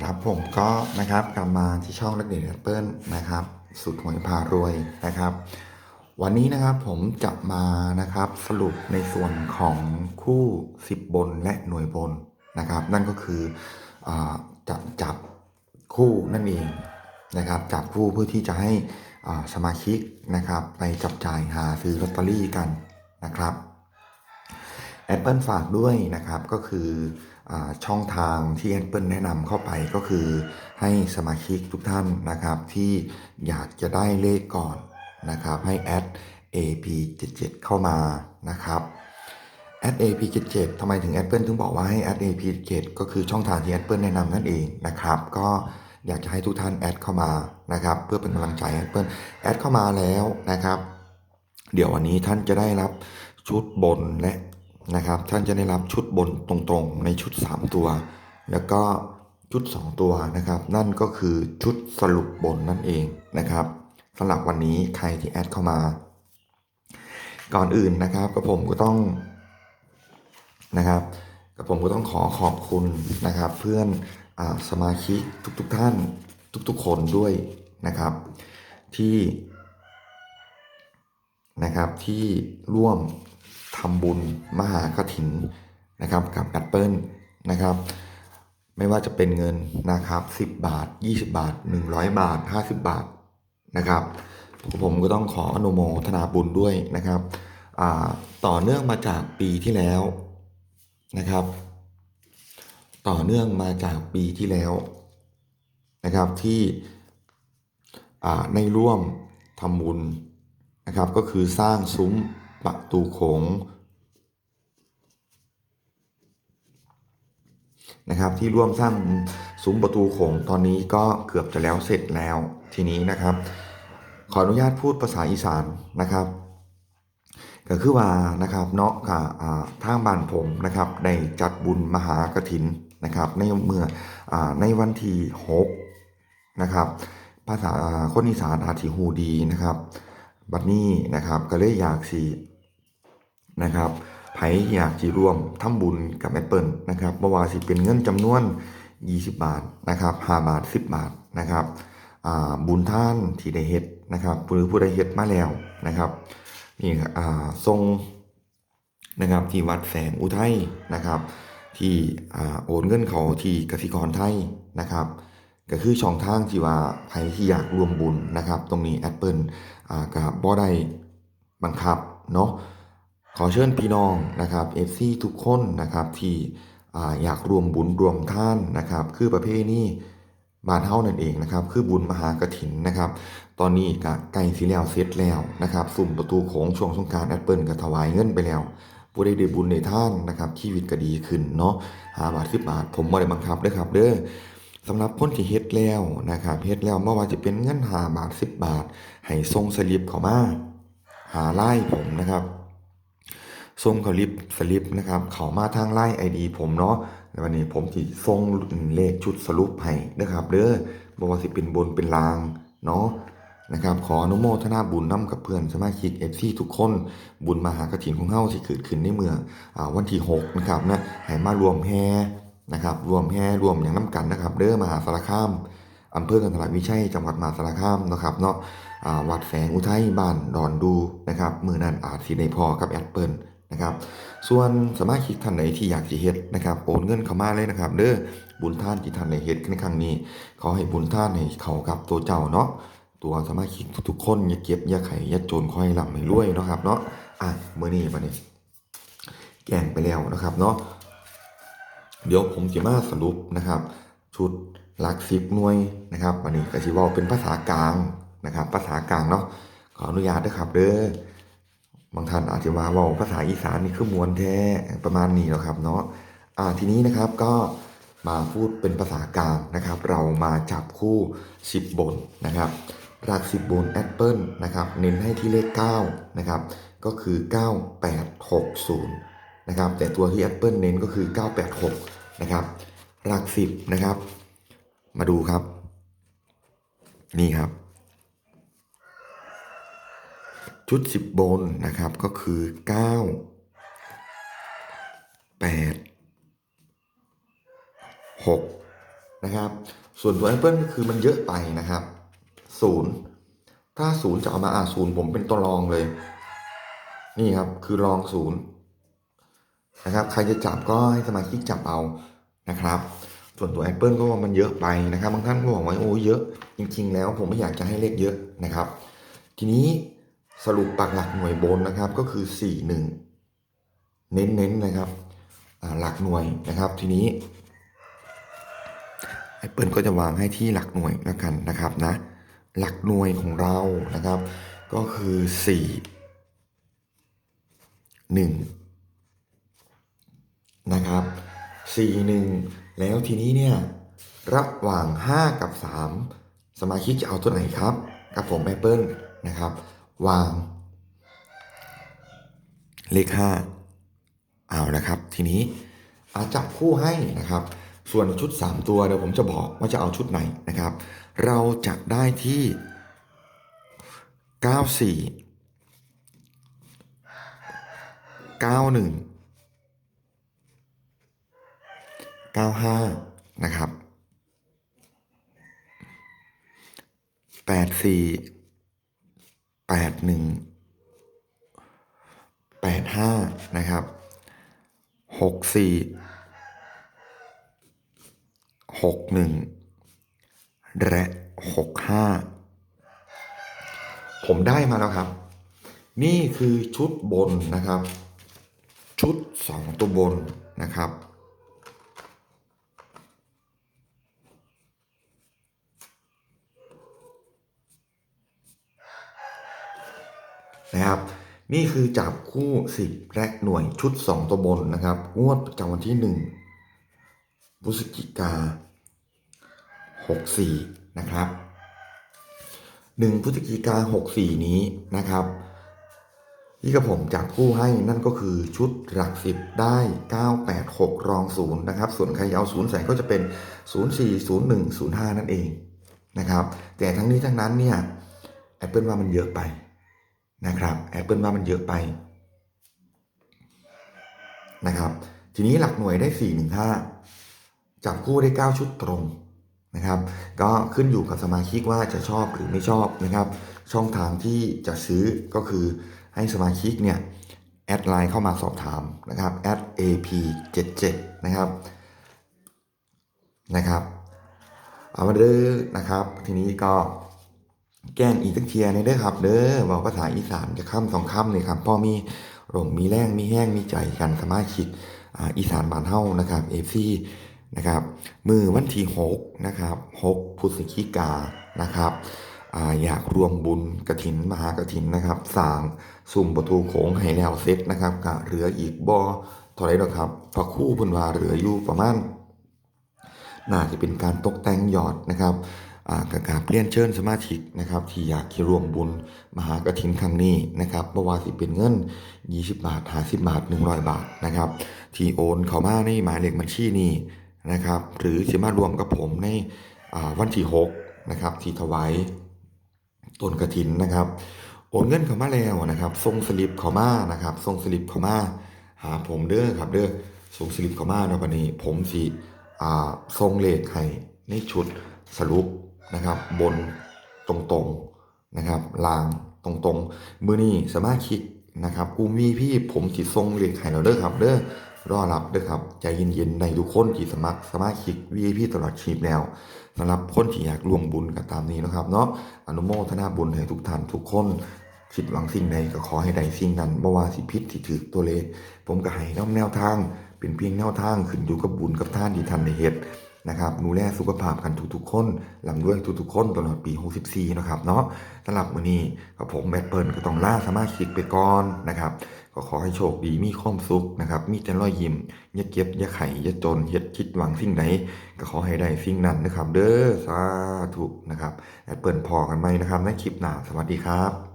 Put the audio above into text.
ครับผมก็นะครับกลับมาที่ช่องนักเรียแอปเปิลนะครับสุดหวยพารวยนะครับ วันนี้นะครับผมจะมานะครับสรุปในส่วนของคู่ 10 บนและหน่วยบนนะครับ นั่นก็คืออจะจับคู่นั่นเองนะครับจับคู่เพื่อที่จะให้สมาชิกนะครับไปจับจ่ายหาซื้อลอตเตอรี่กันนะครับ Apple ฝากด้วยนะครับก็คือ ช่องทางที่ Apple แนะนำเข้าไปก็คือให้สมาชิกทุกท่านนะครับ ที่อยากจะได้เลขก่อนนะครับ ให้แอด AP77 เข้ามานะครับแอด AP77 ทำไมถึง Apple ถึงบอกว่าให้แอด AP77 ก็คือช่องทางที่ Apple แนะนำนั่นเองนะครับ ก็อยากจะให้ทุกท่านแอดเข้ามานะครับ เพื่อเป็นกำลังใจ Apple แอดเข้ามาแล้วนะครับ เดี๋ยววันนี้ท่านจะได้รับชุดบนและ นะครับ ท่านจะได้รับชุดบนตรงๆ ในชุด 3 ตัว แล้วก็ชุด 2 ตัวนะครับ นั่นก็คือชุดสรุปบนนั่นเองนะครับสำหรับวันนี้ใครที่แอดเข้ามา ก่อนอื่นนะครับกับผมก็ต้องนะครับกับผมก็ต้องขอขอบคุณนะครับ เพื่อนอสมาชิกทุกๆทท่านทุกๆคนด้วยนะครับ ที่นะครับที่ร่วม ทำบุญมหากถินนะครับกับ Apple นะครับ ไม่ว่าจะเป็นเงินนะครับ 10 บาท 20 บาท 100 บาท 50 บาทนะครับผมก็ต้องขออนุโมทนาบุญด้วยนะครับต่อเนื่องมาจากปีที่แล้วนะครับ ต่อเนื่องมาจากปีที่แล้วนะครับที่ในร่วมทำบุญนะครับก็คือสร้างซุ้ม ประตูโขงนะครับที่ร่วมสร้างซุ้มประตูโขงตอนนี้ก็เกือบจะแล้วเสร็จแล้วทีนี้นะครับ ขออนุญาตพูดภาษาอีสานนะครับ ก็คือว่านะครับเนาะค่ะอ่าทางบ้านผมนะครับได้จัดบุญมหากรถินนะครับ ในเมื่ออในวันที่6นะครับ ภาษาคนอีสานอาจสิฮูดีนะครับ บัดนี้นะครับก็เลยอยากสิ นะครับไผอยากจีร่วมทำบุญกับแอปเปิลนะครับบ่ว่าสิเป็นเงินจำนวน 20 บาทนะครับ5บาท 10 บาทนะครับบุญท่านที่ได้เฮ็ดนะครับหรือผู้ใดเฮ็ดมาแล้วนะครับนี่อ่าทรงนะครับที่วัดแสงอุทัยนะครับ ที่อ่าโอนเงินเขาที่กสิกรไทยนะครับ ก็คือช่องทางที่ว่าใครที่อยากรวมบุญนะครับ ตรงนี้ Apple อ่ากับบ่ได้บังคับเนาะ ขอเชิญพี่น้องนะครับเอฟซีทุกคนนะครับที่อยากรวมบุญรวมท่านนะครับ คือประเภทนี้บานเฮานั่นเองนะครับ คือบุญมหากถินนะครับ ตอนนี้ก็ใกล้สิแล้วเสร็จแล้วนะครับ สุ่มประตูโขงช่วงสงกรารแอปเปิลก็ถวายเงินไปแล้วผู้ใดได้บุญในท่านนะครับชีวิตก็ดีขึ้นเนาะหาบาทสิบบาท ผมบ่ได้บังคับเด้ครับ เด้อสำหรับคนที่เฮ็ดแล้วนะครับเฮ็ดแล้วไม่ว่าจะเป็นเงินหาบาทสิบบาท ให้ส่งสลิปเข้ามาหาไล่ผมนะครับ ส่งเขาลิปสลิปนะครับ เขามาทางไลน์ไอดีผมเนาะวันนี้ผมจะส่งเลขชุดสรุปให้นะครับเด้อบอกว่าสิเป็นบนเป็นลางเนาะนะครับขออนุโมทนาบุญน้ำกับเพื่อนสมาชิกเอฟซีทุกคนบุญมหากฐินของเฮาที่เกิดขึ้นในเมืองอวันที่6นะครับนะให้มารวมแห่นะครับรวมแห่รวมอย่างน้ำกันนะครับ เด้อมหาสารคามอำเภอกันทรวิชัยจังหวัดมหาสารคามนะครับเนาะวัดแสงอุทัยบ้านดอนดูนะครับมือนั้นอาจสิในพอกับแอดเปิล นะครับ ส่วนสมาชิกท่านไหนที่อยากจะเฮ็ดนะครับโอนเงินเข้ามาเลยนะครับเด้อบุญท่านที่ท่านได้เฮ็ดในครั้งนี้ขอให้บุญท่านให้เขากับตัวเจ้าเนาะตัวสมาชิกทุกๆคนอย่าเก็บอย่าไข่อย่าโจนคอยหลับให้รวยเนาะครับเนาะอะมื้อนี้บัดนี้แกงไปแล้วนะครับเนาะเดี๋ยวผมจะมาสรุปนะครับ ชุดหลักสิบหน่วยนะครับวันนี้ก็สิว้าเป็นภาษากลางนะครับ ภาษากลางเนาะขออนุญาตด้วยครับเด้อ บางท่านอาจจะว่าว่าภาษาอีสานนี่คือมวนแท้ประมาณนี้แล้วครับเนาะอ่าทีนี้นะครับก็มาพูดเป็นภาษากลางนะครับ เรามาจับคู่ 10 บนนะครับหลัก10 บนแอปเปิลนะครับเน้นให้ที่เลข9นะครับก็คือ 9860นะครับแต่ตัวที่แอปเปิลเน้นก็คือ 986นะครับหลัก10นะครับ มาดูครับ นี่ครับ ชุดสิบบนนะครับ ก็คือเก้าแปดหกนะครับ ส่วนตัว Apple ก็คือมันเยอะไปนะครับศูนย์ถ้าศูนย์จะเอามาอ่าศูนย์ผมเป็นตัวรองเลย นี่ครับ คือรองศูนย์นะครับ ใครจะจับก็ให้สมาชิกจับเอานะครับ ส่วนตัว Apple ก็ว่ามันเยอะไปนะครับ บางท่านก็บอกว่าโอ้เยอะ จริง ๆ แล้วผมไม่อยากจะให้เลขเยอะนะครับ ทีนี้ สรุปปักหลักหน่วยบนนะครับก็คือ 4 1 เน้นๆนะครับหลักหน่วยนะครับทีนี้ Apple ก็จะวางให้ที่หลักหน่วยแล้วกันนะครับนะหลักหน่วยของเรานะครับ ก็คือ 4 1 นะครับ4 1 แล้วทีนี้เนี่ยระหว่าง 5 กับ 3 สมาชิกจะเอาตัวไหนครับ กับผม Apple นะครับ วาง เลข5เอานะครับ ทีนี้อาจับคู่ให้นะครับ ส่วนชุด 3 ตัวเดี๋ยวผมจะบอกว่าจะเอาชุดไหนนะครับ เราจะได้ที่ 94 91 95 นะครับ 84 81 85 นะครับ 64 61 และ 65 ผมได้มาแล้วครับ นี่คือชุดบนนะครับ ชุด 2 ตัวบนนะครับ นะครับ นี่คือจับคู่ 10 และหน่วยชุด 2 ตัวบนนะครับ งวดประจำวันที่ 1พฤศจิกา 64 นะครับ 1พฤศจิกา 64 นี้นะครับที่กระผมจับคู่ให้นั่นก็คือชุดหลักสิบได้ 986 รองศูนย์นะครับ ส่วนใครเอาศูนย์ใส่ก็จะเป็น 04 01 05 นั่นเองนะครับ แต่ทั้งนี้ทั้งนั้นเนี่ย Apple ว่ามันเยอะไป นะครับ Apple ว่ามันเยอะไปนะครับ ทีนี้หลักหน่วยได้ 415 จับคู่ได้ 9 ชุดตรงนะครับ ก็ขึ้นอยู่กับสมาชิกว่าจะชอบหรือไม่ชอบนะครับ ช่องทางที่จะซื้อก็คือให้สมาชิกเนี่ยแอดไลน์เข้ามาสอบถามนะครับแอด ap77 นะครับนะครับ เอามาเด้อนะครับ ทีนี้ก็ แกงอีกสักเทียในเด้อครับ เด้อบอกภาษาอีสานจะค่ำสองค่ำเลยครับพ่อมีหลงมีแรงมีแห้งมีใจกันสมาชิกอ่าอีสานบานเฮานะครับเอฟซีนะครับมือวันที่หกนะครับหกพฤศจิกานะครับอยากรวมบุญกระถินมหากระถินนะครับสางสุ่มประตูโขงให้แล้วเสร็จนะครับกะเหลืออีกบ่เท่าไรหรอกครับพระคู่พุนวาเหลืออยู่ประมาณน่าจะเป็นการตกแต่งยอดนะครับ อ่ากกราบเรียนเชิญสมาชิกนะครับที่อยากที่ร่วมบุญมหากฐินครั้งนี้นะครับบ่อว่าสิเป็นเงิน 20 บาท 50 บาท 100 บาทนะครับที่โอนเข้ามาในหมายเลขบัญชีนี้นะครับหรือสิมารวมกับผมในวันที่6นะครับที่ถวายต้นกระถินนะครับ โอนเงินเข้ามาแล้วนะครับส่งสลิปเข้ามานะครับส่งสลิปเข้ามาหาผมเด้อครับเด้อส่งสลิปเข้ามาเนวันนี้ผมสิอ่ทรงเลขให้ในชุดสรุป นะครับ บนตรงๆนะครับล่างตรงๆมือนี้สมาชิกนะครับกูมีพี่ผมสิทรงเลขให้เราเด้อครับเด้อรอรับเด้อครับ ใจเย็นๆในทุกคนที่สมัครสมาชิก VIP ตลอดชีพแล้วสำหรับคนที่อยากร่วมบุญกันตามนี้นะครับเนาะอนุโมทนาบุญให้ทุกท่านทุกคนคิดหวังสิ่งใดก็ขอให้ได้สิ่งนั้นบ่ว่าสิพิษสิถือตัวเลขผมก็ให้น้อมแนวทาง เป็นเพียงแนวทางขึ้นอยู่กับบุญกับท่านที่ท่านได้เฮ็ด นะครับดูแลสุขภาพกันทุกๆคนลำด้วยทุกๆคนตลอดปี 64 นะครับเนาะสำหรับวันนี้กับผมแบทเปิลก็ต้องล่าสมาชิกไปก่อนนะครับก็ขอให้โชคดีมีความสุขนะครับมีแต่รอยยิ้มอย่าเก็บอย่าไข่อย่าจนเฮ็ดคิดหวังสิ่งใดก็ขอให้ได้สิ่งนั้นนะครับ เด้อสาธุนะครับแอดเปิลพอกันไหมนะครับในคลิปหน้าสวัสดีครับ